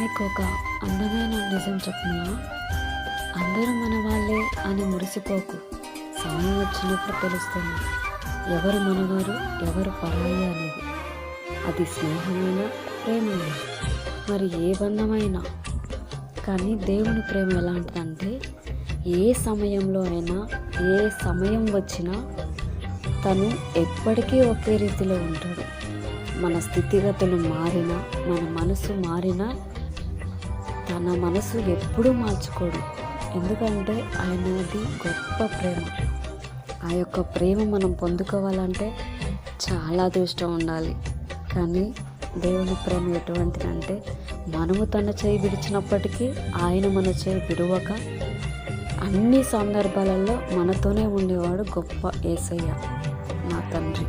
నీకు ఒక అందమైన నిజం చెప్పనా అందరూ మన వాళ్ళే అని మురిసిపోకు. సమయం వచ్చినప్పుడు తెలుస్తుంది ఎవరు మనవారు ఎవరు పరాయి అనేది. అది స్నేహమైన ప్రేమైన మరి ఏ బంధమైనా. కానీ దేవుని ప్రేమ ఎలాంటిదంటే ఏ సమయంలో అయినా ఏ సమయం వచ్చినా తను ఎప్పటికీ ఒకే రీతిలో ఉంటాడు. మన స్థితిగతులు మారినా మన మనసు మారినా తన మనసు ఎప్పుడూ మార్చుకోడు. ఎందుకంటే ఆయనది గొప్ప ప్రేమ. ఆ యొక్క ప్రేమ మనం పొందుకోవాలంటే చాలా అదృష్టం ఉండాలి. కానీ దేవుని ప్రేమ ఎటువంటిదంటే మనము తన చేయి విడిచినప్పటికీ ఆయన మన చేయి విడవక అన్ని సందర్భాలలో మనతోనే ఉండేవాడు గొప్ప ఏసయ్య నా తండ్రి.